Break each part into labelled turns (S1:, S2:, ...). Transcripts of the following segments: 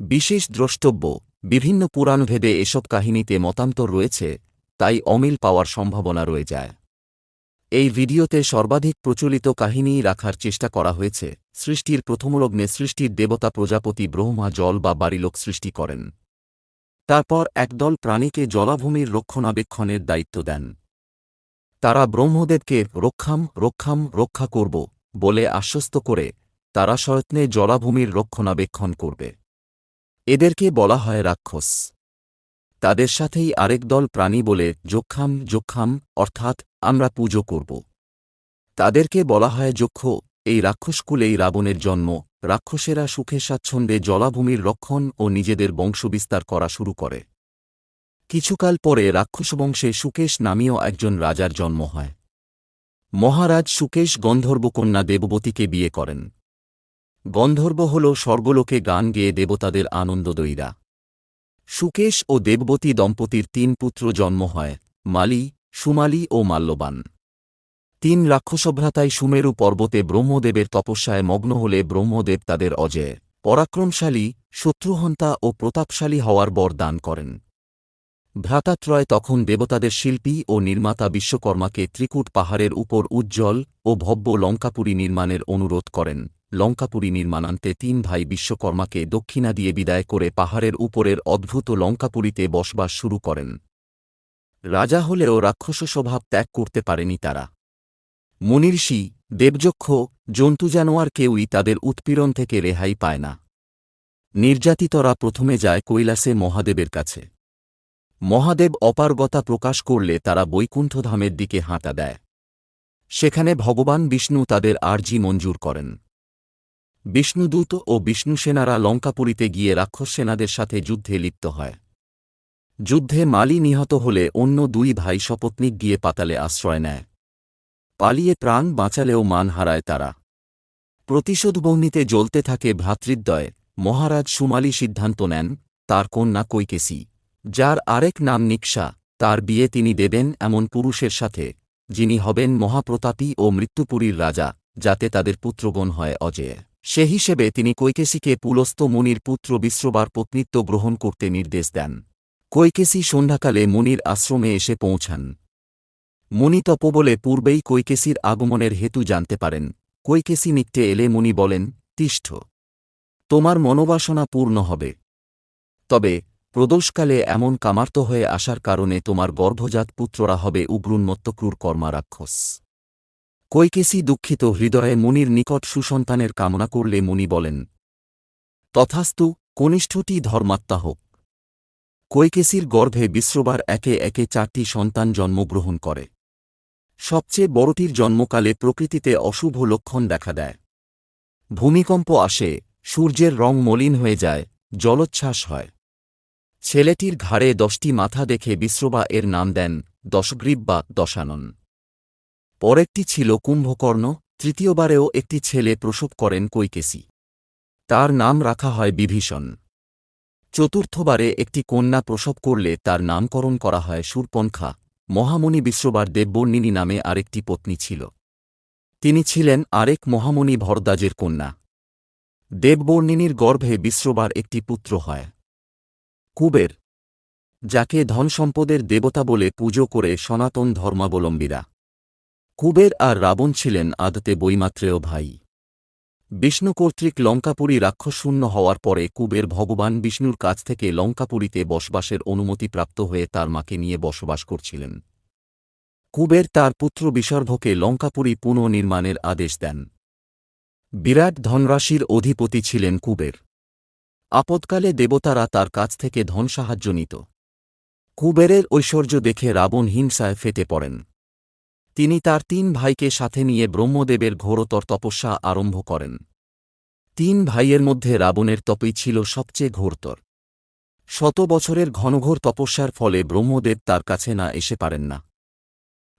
S1: বিশেষ দ্রষ্টব্য, বিভিন্ন পুরাণভেদে এসব কাহিনীতে মতান্তর রয়েছে, তাই অমিল পাওয়ার সম্ভাবনা রয়ে যায়। এই ভিডিওতে সর্বাধিক প্রচলিত কাহিনী রাখার চেষ্টা করা হয়েছে, সৃষ্টির প্রথমলগ্নে সৃষ্টির দেবতা প্রজাপতি ব্রহ্মা জল বা বাড়িলোক সৃষ্টি করেন। তারপর একদল প্রাণীকে জলাভূমির রক্ষণাবেক্ষণের দায়িত্ব দেন। তারা ব্রহ্মদেবকে রক্ষাম রক্ষাম, রক্ষা করব বলে আশ্বস্ত করে, তারা সয়ত্নে জলাভূমির রক্ষণাবেক্ষণ করবে। এদেরকে বলা হয় রাক্ষস। তাদের সাথেই আরেক দল প্রাণী বলে যক্ষাম যক্ষাম, অর্থাৎ আমরা পুজো করব। তাদেরকে বলা হয় যক্ষ। এই রাক্ষসকুলেই রাবণের জন্ম। রাক্ষসেরা সুখে স্বাচ্ছন্দ্যে জলাভূমির রক্ষণ ও নিজেদের বংশবিস্তার করা শুরু করে। কিছুকাল পরে রাক্ষসবংশে সুকেশ নামীয় একজন রাজার জন্ম হয়। মহারাজ সুকেশ গন্ধর্বকন্যা দেববতীকে বিয়ে করেন। গন্ধর্ব হল স্বর্গলোকে গান গেয়ে দেবতাদের আনন্দদয়ীরা। সুকেশ ও দেববতী দম্পতির তিন পুত্র জন্ম হয়, মালি, সুমালি ও মাল্যবান। তিন রাক্ষসভ্রাতায় সুমেরু পর্বতে ব্রহ্মদেবের তপস্যায় মগ্ন হলে ব্রহ্মদেব তাদের অজেয়, পরাক্রমশালী, শত্রুহন্তা ও প্রতাপশালী হওয়ার বর দান করেন। ভ্রাতাত্রয় তখন দেবতাদের শিল্পী ও নির্মাতা বিশ্বকর্মাকে ত্রিকূট পাহাড়ের উপর উজ্জ্বল ও ভব্য লঙ্কাপুরী নির্মাণের অনুরোধ করেন। লঙ্কাপুরী নির্মাণান্তে তিন ভাই বিশ্বকর্মাকে দক্ষিণা দিয়ে বিদায় করে পাহাড়ের উপরের অদ্ভুত লঙ্কাপুরীতে বসবাস শুরু করেন। রাজা হলেও রাক্ষস স্বভাব ত্যাগ করতে পারেনি তারা। মুনির্ষি, দেবযক্ষ, জন্তু জানোয়ার কেউই তাদের উৎপীড়ন থেকে রেহাই পায় না। নির্যাতিতরা প্রথমে যায় কৈলাসে মহাদেবের কাছে। মহাদেব অপারগতা প্রকাশ করলে তারা বৈকুণ্ঠধামের দিকে হাঁটা দেয়। সেখানে ভগবান বিষ্ণু তাদের আর্জি মঞ্জুর করেন। বিষ্ণুদূত ও বিষ্ণুসেনারা লঙ্কাপুরীতে গিয়ে রাক্ষস সেনাদের সাথে যুদ্ধে লিপ্ত হয়। যুদ্ধে মালি নিহত হলে অন্য দুই ভাই সপত্নীক গিয়ে পাতালে আশ্রয় নেয়। পালিয়ে প্রাণ বাঁচালেও মান হারায় তারা। প্রতিশোধবহ্নিতে জ্বলতে থাকে ভ্রাতৃদ্বয়। মহারাজ সুমালি সিদ্ধান্ত নেন, তার কন্যা কৈকেসি, যার আরেক নাম নিক্সা তার বিয়ে তিনি দেবেন এমন পুরুষের সাথে, যিনি হবেন মহাপ্রতাপী ও মৃত্যুপুরীর রাজা, যাতে তাদের পুত্রগণ হয় অজেয়। সে হিসেবে তিনি কৈকেসিকে পুলস্ত মুনির পুত্র বিশ্রবার পত্নিত্ব গ্রহণ করতে নির্দেশ দেন। কৈকেসি সন্ধ্যাকালে মুনির আশ্রমে এসে পৌঁছান। মুনি তপবলে পূর্বেই কৈকেসির আগমনের হেতু জানতে পারেন। কৈকেসি নিকটে এলে মুনি বলেন, তিষ্ঠ, তোমার মনোবাসনা পূর্ণ হবে। তবে প্রদোষকালে এমন কামার্ত হয়ে আসার কারণে তোমার গর্ভজাত পুত্ররা হবে উগ্রুন্মত্ত ক্রূর কর্মা রাক্ষস কৈকেসি দুঃখিত হৃদয়ে মুনির নিকট সুসন্তানের কামনা করলে মুনি বলেন, তথাস্তু কনিষ্ঠটি ধর্মাত্মা হোক। কৈকেসির গর্ভে বিশ্রবার একে একে চারটি সন্তান জন্মগ্রহণ করে। সবচেয়ে বড়টির জন্মকালে প্রকৃতিতে অশুভ লক্ষণ দেখা দেয়। ভূমিকম্প আসে, সূর্যের রং মলিন হয়ে যায়, জলোচ্ছ্বাস হয়। ছেলেটির ঘাড়ে দশটি মাথা দেখে বিশ্রবা এর নাম দেন দশগ্রীব বা দশানন। পরেরটি ছিল কুম্ভকর্ণ, তৃতীয়বারেও একটি ছেলে প্রসব করেন কৈকেসি। তার নাম রাখা হয় বিভীষণ। চতুর্থবারে একটি কন্যা প্রসব করলে তার নামকরণ করা হয় সুরপন্খা, মহামণি বিশ্ববার দেববর্ণিনী নামে আরেকটি পত্নী ছিল। তিনি ছিলেন আরেক মহামণি ভরদ্বাজের কন্যা। দেববর্ণিনীর গর্ভে বিশ্রবার একটি পুত্র হয়। কুবের, যাকে ধনসম্পদের দেবতা বলে পুজো করে সনাতন ধর্মাবলম্বীরা। কুবের আর রাবণ ছিলেন আদতে বৈমাত্রেয় ভাই। বিষ্ণু কর্তৃক লঙ্কাপুরী রাক্ষসশূন্য হওয়ার পরে কুবের ভগবান বিষ্ণুর কাছ থেকে লঙ্কাপুরীতে বসবাসের অনুমতি প্রাপ্ত হয়ে তার মাকে নিয়ে বসবাস করছিলেন। কুবের তার পুত্র বিসর্ভকে লঙ্কাপুরী পুনর্নির্মাণের আদেশ দেন। বিরাট ধনরাশির অধিপতি ছিলেন কুবের। আপদকালে দেবতারা তার কাছ থেকে ধন সাহায্য নিত। কুবেরের ঐশ্বর্য দেখে রাবণ হিংসায় ফেটে পড়েন। তিনি তার তিন ভাইকে সাথে নিয়ে ব্রহ্মদেবের ঘোরতর তপস্যা আরম্ভ করেন। তিন ভাইয়ের মধ্যে রাবণের তপই ছিল সবচেয়ে ঘোরতর। শত বছরের ঘনঘোর তপস্যার ফলে ব্রহ্মদেব তার কাছে না এসে পারেন না।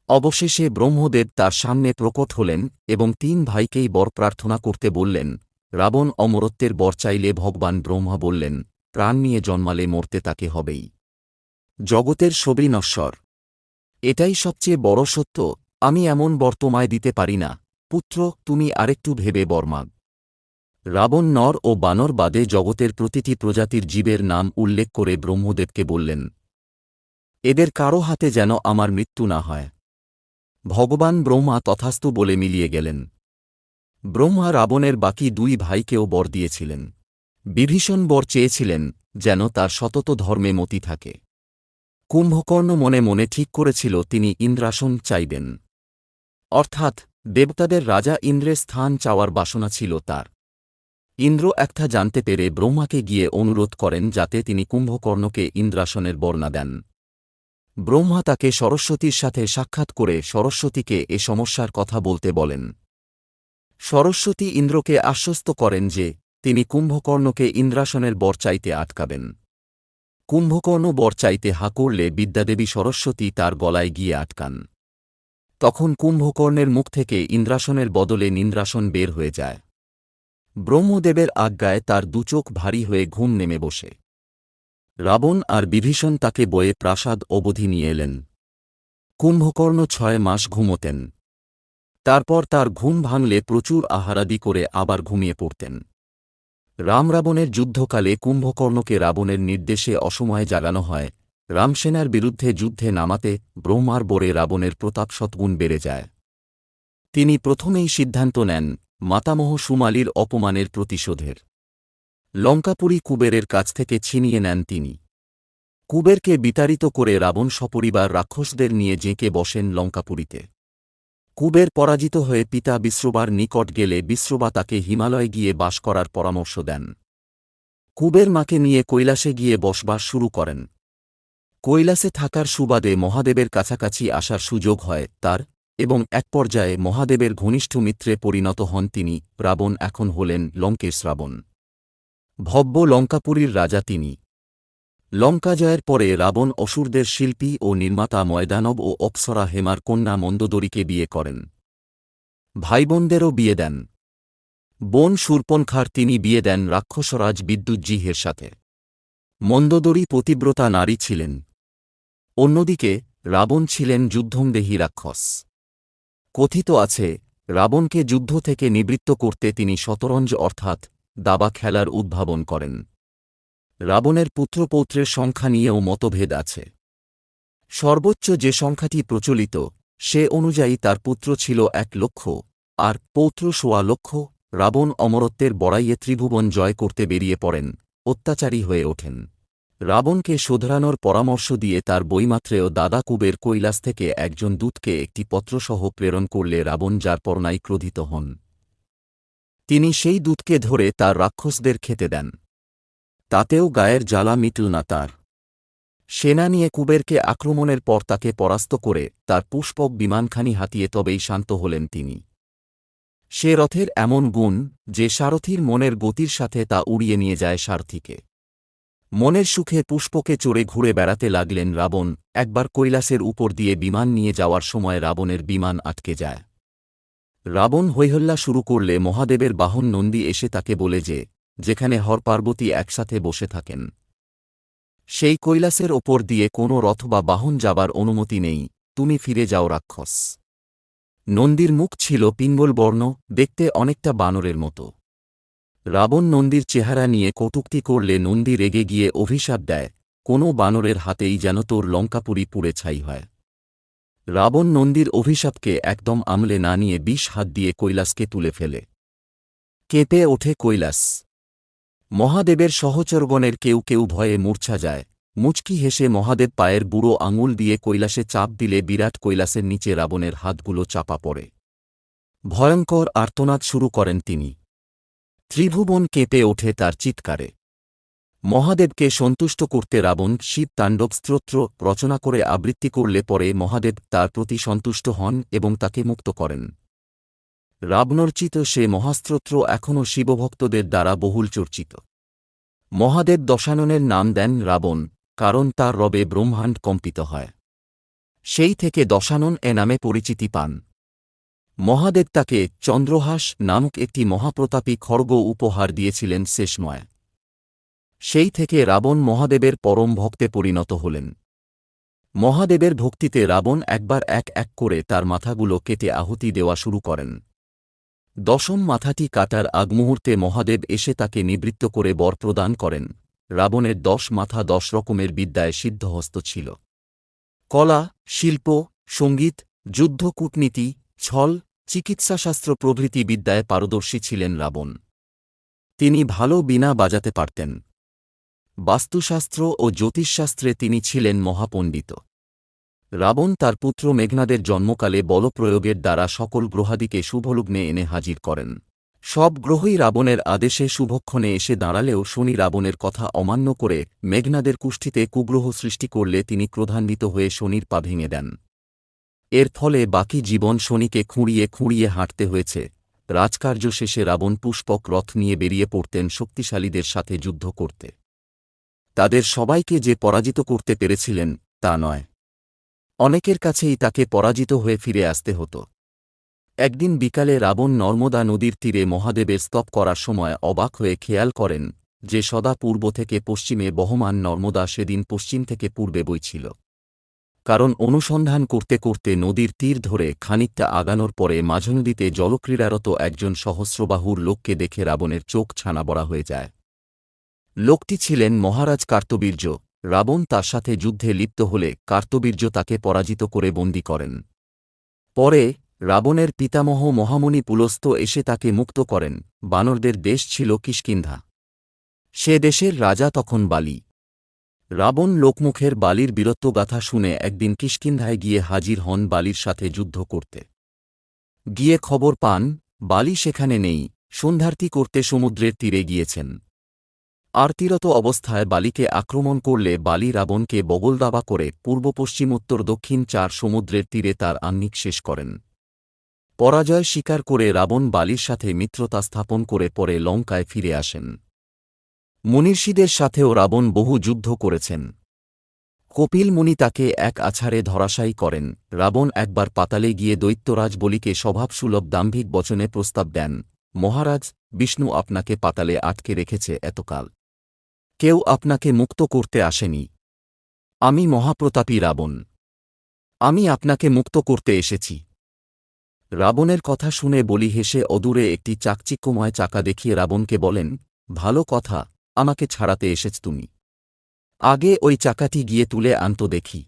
S1: অবশেষে ব্রহ্মদেব তার সামনে প্রকট হলেন এবং তিন ভাইকেই বর প্রার্থনা করতে বললেন, রাবণ অমরত্বের বর চাইলে ভগবান ব্রহ্মা বললেন, প্রাণ নিয়ে জন্মালে মরতে তাকে হবেই। জগতের সবই নশ্বর এটাই সবচেয়ে বড় সত্য আমি এমন বর্তমায় দিতে পারি না। পুত্র, তুমি আরেকটু ভেবে বর্মাগ রাবণ নর ও বানর বাদে জগতের প্রতিটি প্রজাতির জীবের নাম উল্লেখ করে ব্রহ্মদেবকে বললেন, এদের কারও হাতে যেন আমার মৃত্যু না হয়। ভগবান ব্রহ্মা তথাস্তু বলে মিলিয়ে গেলেন। ব্রহ্মা রাবণের বাকি দুই ভাইকেও বর দিয়েছিলেন। বিভীষণ বর চেয়েছিলেন যেন তার সতত ধর্মে মতি থাকে। কুম্ভকর্ণ মনে মনে ঠিক করেছিল, তিনি ইন্দ্রাসন চাইবেন। অর্থাৎ দেবতাদের রাজা ইন্দ্রের স্থান চাওয়ার বাসনা ছিল তার। ইন্দ্র একটা জানতে পেরে ব্রহ্মাকে গিয়ে অনুরোধ করেন যাতে তিনি কুম্ভকর্ণকে ইন্দ্রাসনের বর্ণা দেন। ব্রহ্মা তাকে সরস্বতীর সাথে সাক্ষাৎ করে সরস্বতীকে এ সমস্যার কথা বলতে বলেন। সরস্বতী ইন্দ্রকে আশ্বস্ত করেন যে তিনি কুম্ভকর্ণকে ইন্দ্রাসনের বর চাইতে আটকাবেন। কুম্ভকর্ণ বর চাইতে হা করলে বিদ্যাদেবী সরস্বতী তার গলায় গিয়ে আটকান। তখন কুম্ভকর্ণের মুখ থেকে ইন্দ্রাসনের বদলে নিন্দ্রাসন বের হয়ে যায়। ব্রহ্মদেবের আজ্ঞায় তার দুচোখ ভারী হয়ে ঘুম নেমে বসে। রাবণ আর বিভীষণ তাকে বয়ে প্রাসাদ অবধি নিয়ে এলেন। কুম্ভকর্ণ ছয় মাস ঘুমোতেন। তারপর তার ঘুম ভাঙলে প্রচুর আহারাদি করে আবার ঘুমিয়ে পড়তেন। রাম রাবণের যুদ্ধকালে কুম্ভকর্ণকে রাবণের নির্দেশে অসময়ে জাগানো হয়। রামসেনার বিরুদ্ধে যুদ্ধে নামাতে ব্রহ্মার বোরে রাবণের প্রতাপ শতগুণ বেড়ে যায়। তিনি প্রথমেই সিদ্ধান্ত নেন মাতামহ সুমালির অপমানের প্রতিশোধের। লঙ্কাপুরী কুবেরের কাছ থেকে ছিনিয়ে নেন তিনি। কুবেরকে বিতাড়িত করে রাবণ সপরিবার রাক্ষসদের নিয়ে জেঁকে বসেন লঙ্কাপুরীতে। কুবের পরাজিত হয়ে পিতা বিশ্রবার নিকট গেলে বিশ্রবা তাকে হিমালয়ে গিয়ে বাস করার পরামর্শ দেন। কুবের মাকে নিয়ে কৈলাসে গিয়ে বসবাস শুরু করেন। কৈলাসে থাকার সুবাদে মহাদেবের কাছাকাছি আসার সুযোগ হয় তার, এবং এক পর্যায়ে মহাদেবের ঘনিষ্ঠ মিত্রে পরিণত হন তিনি, রাবণ এখন হলেন লঙ্কেশ রাবণ ভব্য লঙ্কাপুরীর রাজা তিনি। লঙ্কা জয়ের পরে রাবণ অসুরদের শিল্পী ও নির্মাতা ময়দানব ও অপ্সরা হেমার কন্যা মন্দোদরীকে বিয়ে করেন। ভাইবোনদেরও বিয়ে দেন। বোন সুরপনখার তিনি বিয়ে দেন রাক্ষসরাজ বিদ্যুজ্জিহের সাথে। মন্দোদরী পতিব্রতা নারী ছিলেন। অন্যদিকে, রাবণ ছিলেন যুদ্ধংদেহী রাক্ষস। কথিত আছে, রাবণকে যুদ্ধ থেকে নিবৃত্ত করতে তিনি শতরঞ্জ অর্থাৎ দাবা খেলার উদ্ভাবন করেন। রাবণের পুত্রপৌত্রের সংখ্যা নিয়েও মতভেদ আছে। সর্বোচ্চ যে সংখ্যাটি প্রচলিত, সে অনুযায়ী তার পুত্র ছিল এক লক্ষ, আর পৌত্র সোয়া লক্ষ, রাবণ অমরত্বের বড়াইয়ে ত্রিভুবন জয় করতে বেরিয়ে পড়েন, অত্যাচারী হয়ে ওঠেন। রাবণকে শোধরানোর পরামর্শ দিয়ে তার বইমাত্রেও দাদা কুবের কৈলাস থেকে একজন দূতকে একটি পত্রসহ প্রেরণ করলে রাবণ যার পর্নাই ক্রোধিত হন। তিনি সেই দূতকে ধরে তার রাক্ষসদের খেতে দেন। তাতেও গায়ের জ্বালা মিটল না তার। সেনা নিয়ে কুবেরকে আক্রমণের পর তাকে পরাস্ত করে তার পুষ্পক বিমানখানি হাতিয়ে তবেই শান্ত হলেন তিনি। সে রথের এমন গুণ যে সারথীর মনের গতির সাথে তা উড়িয়ে নিয়ে যায় সারথীকে। মনের সুখে পুষ্পকে চড়ে ঘুরে বেড়াতে লাগলেন রাবণ, একবার কৈলাসের উপর দিয়ে বিমান নিয়ে যাওয়ার সময় রাবণের বিমান আটকে যায়। রাবণ হৈহল্লা শুরু করলে মহাদেবের বাহন নন্দী এসে তাকে বলে যে, যেখানে হর পার্বতী একসাথে বসে থাকেন, সেই কৈলাসের ওপর দিয়ে কোনো রথ বা বাহন যাবার অনুমতি নেই, তুমি ফিরে যাও রাক্ষস নন্দীর মুখ ছিল পিঙ্গল বর্ণ দেখতে অনেকটা বানরের মতো। রাবণ নন্দীর চেহারা নিয়ে কটুক্তি করলে নন্দী রেগে গিয়ে অভিশাপ দেয়, কোনো বানরের হাতেই যেন তোর লঙ্কাপুরি পুড়ে ছাই হয়। রাবণ নন্দীর অভিশাপকে একদম আমলে না নিয়ে বিষ হাত দিয়ে কৈলাসকে তুলে ফেলে। কেঁপে ওঠে কৈলাস। মহাদেবের সহচরগণের কেউ কেউ ভয়ে মূর্ছা যায়। মুচকি হেসে মহাদেব পায়ের বুড়ো আঙুল দিয়ে কৈলাসে চাপ দিলে বিরাট কৈলাসের নিচে রাবণের হাতগুলো চাপা পড়ে। ভয়ঙ্কর আর্তনাদ শুরু করেন তিনি। ত্রিভুবন কেঁপে ওঠে তার চিৎকারে। মহাদেবকে সন্তুষ্ট করতে রাবণ শিব তাণ্ডব স্তোত্র রচনা করে আবৃত্তি করলে পরে মহাদেব তার প্রতি সন্তুষ্ট হন এবং তাকে মুক্ত করেন। রাবণর্চিত সে মহাস্ত্রোত্র এখনও শিবভক্তদের দ্বারা বহুল চর্চিত। মহাদেব দশাননের নাম দেন রাবণ, কারণ তার রবে ব্রহ্মাণ্ড কম্পিত হয়। সেই থেকে দশানন এ নামে পরিচিতি পান। মহাদেব তাকে চন্দ্রহাস নামক একটি মহাপ্রতাপী খড়গ উপহার দিয়েছিলেন শেষময়। সেই থেকে রাবণ মহাদেবের পরম ভক্তে পরিণত হলেন। মহাদেবের ভক্তিতে রাবণ একবার এক এক করে তার মাথাগুলো কেটে আহুতি দেওয়া শুরু করেন। দশম মাথাটি কাটার আগমুহূর্তে মহাদেব এসে তাকে নিবৃত্ত করে বর প্রদান করেন। রাবণের দশ মাথা দশ রকমের বিদ্যায় সিদ্ধহস্ত ছিল। কলা, শিল্প, সংগীত, যুদ্ধ, কূটনীতি ছল, চিকিৎসাশাস্ত্র প্রভৃতি বিদ্যায় পারদর্শী ছিলেন রাবণ। তিনি ভালো বীণা বাজাতে পারতেন। বাস্তুশাস্ত্র ও জ্যোতিষশাস্ত্রে তিনি ছিলেন মহাপণ্ডিত। রাবণ তার পুত্র মেঘনাদের জন্মকালে বলপ্রয়োগের দ্বারা সকল গ্রহাদিকে শুভলগ্নে এনে হাজির করেন। সব গ্রহই রাবণের আদেশে শুভক্ষণে এসে দাঁড়ালেও শনি রাবণের কথা অমান্য করে মেঘনাদের কুষ্ঠিতে কুগ্রহ সৃষ্টি করলে তিনি ক্রোধান্বিত হয়ে শনির পা ভেঙে দেন। এর ফলে বাকি জীবন শনিকে খুঁড়িয়ে খুঁড়িয়ে হাঁটতে হয়েছে। রাজকার্য শেষে রাবণ পুষ্পক রথ নিয়ে বেরিয়ে পড়তেন শক্তিশালীদের সাথে যুদ্ধ করতে। তাদের সবাইকে যে পরাজিত করতে পেরেছিলেন, তা নয়। অনেকের কাছেই তাকে পরাজিত হয়ে ফিরে আসতে হতো। একদিন বিকালে রাবণ নর্মদা নদীর তীরে মহাদেবের স্তব করার সময় অবাক হয়ে খেয়াল করেন যে সদা পূর্ব থেকে পশ্চিমে বহমান নর্মদা সেদিন পশ্চিম থেকে পূর্বে বইছিল। কারণ অনুসন্ধান করতে করতে নদীর তীর ধরে খানিকটা আগানোর পরে মাঝনদীতে জলক্রীড়ারত একজন সহস্রবাহুর লোককে দেখে রাবণের চোখ ছানাবড়া হয়ে যায়। লোকটি ছিলেন মহারাজ কার্তবীর্য। রাবণ তার সাথে যুদ্ধে লিপ্ত হলে কার্তবীর্য তাকে পরাজিত করে বন্দী করেন। পরে রাবণের পিতামহ মহামণি পুলস্ত এসে তাকে মুক্ত করেন। বানরদের দেশ ছিল কিষ্কিন্ধা। সে দেশের রাজা তখন বালি। রাবণ লোকমুখের বালির বীরত্বগাথা শুনে একদিন কিষ্কিন্ধায় গিয়ে হাজির হন বালির সাথে যুদ্ধ করতে। গিয়ে খবর পান, বালি সেখানে নেই সন্ধ্যার্থী করতে সমুদ্রের তীরে গিয়েছেন। আরতিরত অবস্থায় বালিকে আক্রমণ করলে বালি রাবণকে বগলদাবা করে পূর্ব, পশ্চিম, উত্তর, দক্ষিণ চার সমুদ্রের তীরে তার আহ্নিক শেষ করেন। পরাজয় স্বীকার করে রাবণ বালির সাথে মিত্রতা স্থাপন করে পরে লঙ্কায় ফিরে আসেন। মনীষীদের সাথেও রাবণ বহু যুদ্ধ করেছেন। কপিল মুনি তাকে এক আছাড়ে ধরাশায়ী করেন। রাবণ একবার পাতালে গিয়ে দৈত্যরাজ বলিকে স্বভাবসুলভ দাম্ভিক বচনে প্রস্তাব দেন, মহারাজ, বিষ্ণু আপনাকে পাতালে আটকে রেখেছে এতকাল। কেউ আপনাকে মুক্ত করতে আসেনি। আমি মহাপ্রতাপী রাবণ। আমি আপনাকে মুক্ত করতে এসেছি রাবণের কথা শুনে বলি হেসে অদূরে একটি চাকচিক্যময় চাকা দেখিয়ে রাবণকে বলেন, ভালো কথা। আমাকে ছাড়াতে এসেছ তুমি। আগে ওই চাকাটি গিয়ে তুলে আনত দেখি।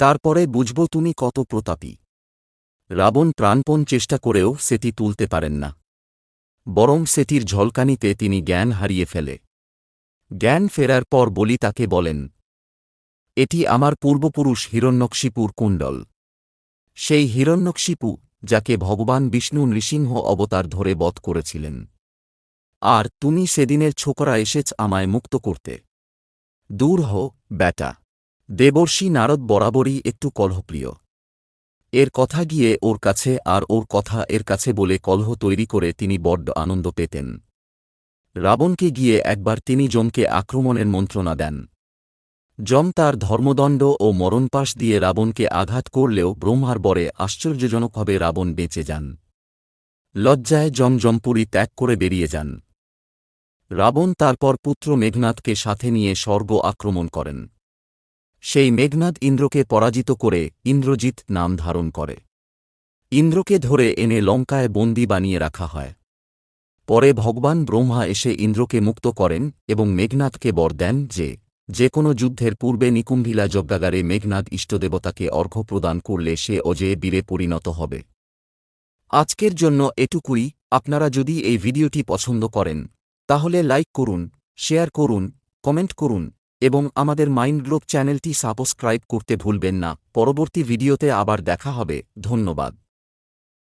S1: তারপরে বুঝব তুমি কত প্রতাপী। রাবণ প্রাণপণ চেষ্টা করেও সেটি তুলতে পারেন না। বরং সেটির ঝলকানিতে তিনি জ্ঞান হারিয়ে ফেলে। জ্ঞান ফেরার পর বলি তাকে বলেন, এটি আমার পূর্বপুরুষ হিরণ্যকশিপুর কুণ্ডল। সেই হিরণ্যকশিপু যাকে ভগবান বিষ্ণু নৃসিংহ অবতার ধরে বধ করেছিলেন। আর তুমি সেদিনের ছোকরা এসেছ আমায় মুক্ত করতে। দূর হ, ব্যাটা। দেবর্ষি নারদ বরাবরই একটু কলহপ্রিয়। এর কথা গিয়ে ওর কাছে আর ওর কথা এর কাছে বলে কলহ তৈরি করে তিনি বড্ড আনন্দ পেতেন। রাবণকে গিয়ে একবার তিনি যমকে আক্রমণের মন্ত্রণা দেন। যম তার ধর্মদণ্ড ও মরণপাশ দিয়ে রাবণকে আঘাত করলেও ব্রহ্মার বরে আশ্চর্যজনকভাবে রাবণ বেঁচে যান। লজ্জায় যম জমপুরী ত্যাগ করে বেরিয়ে যান। রাবণ তারপর পুত্র মেঘনাথকে সাথে নিয়ে স্বর্গ আক্রমণ করেন। সেই মেঘনাদ ইন্দ্রকে পরাজিত করে ইন্দ্রজিৎ নাম ধারণ করে। ইন্দ্রকে ধরে এনে লঙ্কায় বন্দি বানিয়ে রাখা হয়। পরে ভগবান ব্রহ্মা এসে ইন্দ্রকে মুক্ত করেন এবং মেঘনাথকে বর দেন যে যে কোনো যুদ্ধের পূর্বে নিকুম্ভিলা যজ্ঞাগারে মেঘনাদ ইষ্টদেবতাকে অর্ঘ্য প্রদান করলে সে অজয়ে বীরে পরিণত হবে। আজকের জন্য এটুকুই। আপনারা যদি এই ভিডিওটি পছন্দ করেন তাহলে লাইক করুন, শেয়ার করুন, কমেন্ট করুন, এবং আমাদের মাইন্ড গ্লোব চ্যানেলটি সাবস্ক্রাইব করতে ভুলবেন না। পরবর্তী ভিডিওতে আবার দেখা হবে। ধন্যবাদ।